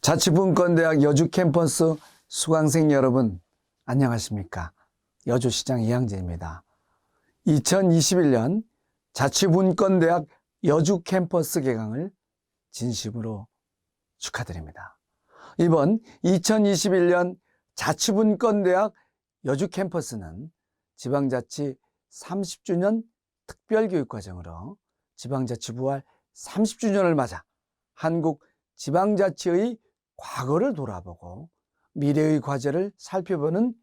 자치분권대학 여주 캠퍼스 수강생 여러분, 안녕하십니까? 여주시장 이양재입니다. 2021년 자치분권대학 여주 캠퍼스 개강을 진심으로 축하드립니다. 이번 2021년 자치분권대학 여주 캠퍼스는 지방자치 30주년 특별교육과정으로 지방자치 부활 30주년을 맞아 한국 지방자치의 과거를 돌아보고 미래의 과제를 살펴보는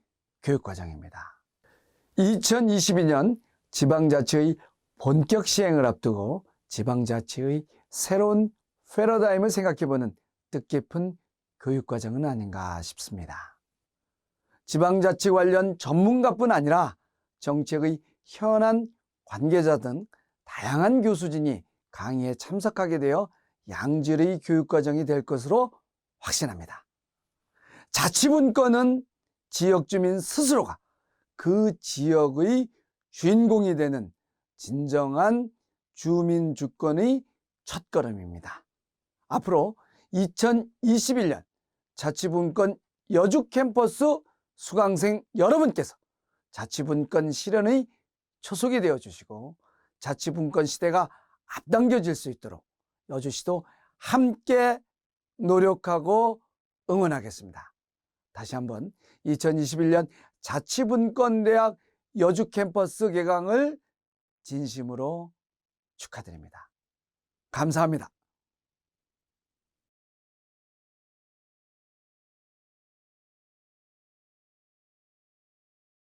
교육과정입니다. 2022년 지방자치의 본격 시행을 앞두고 지방자치의 새로운 패러다임을 생각해보는 뜻깊은 교육과정은 아닌가 싶습니다. 지방자치 관련 전문가뿐 아니라 정책의 현안 관계자 등 다양한 교수진이 강의에 참석하게 되어 양질의 교육과정이 될 것으로 확신합니다. 자치분권은 지역 주민 스스로가 그 지역의 주인공이 되는 진정한 주민 주권의 첫걸음입니다. 앞으로 2021년 자치분권 여주 캠퍼스 수강생 여러분께서 자치분권 실현의 초석이 되어 주시고 자치분권 시대가 앞당겨질 수 있도록 여주시도 함께 노력하고 응원하겠습니다. 다시 한번 2021년 자치분권대학 여주 캠퍼스 개강을 진심으로 축하드립니다. 감사합니다.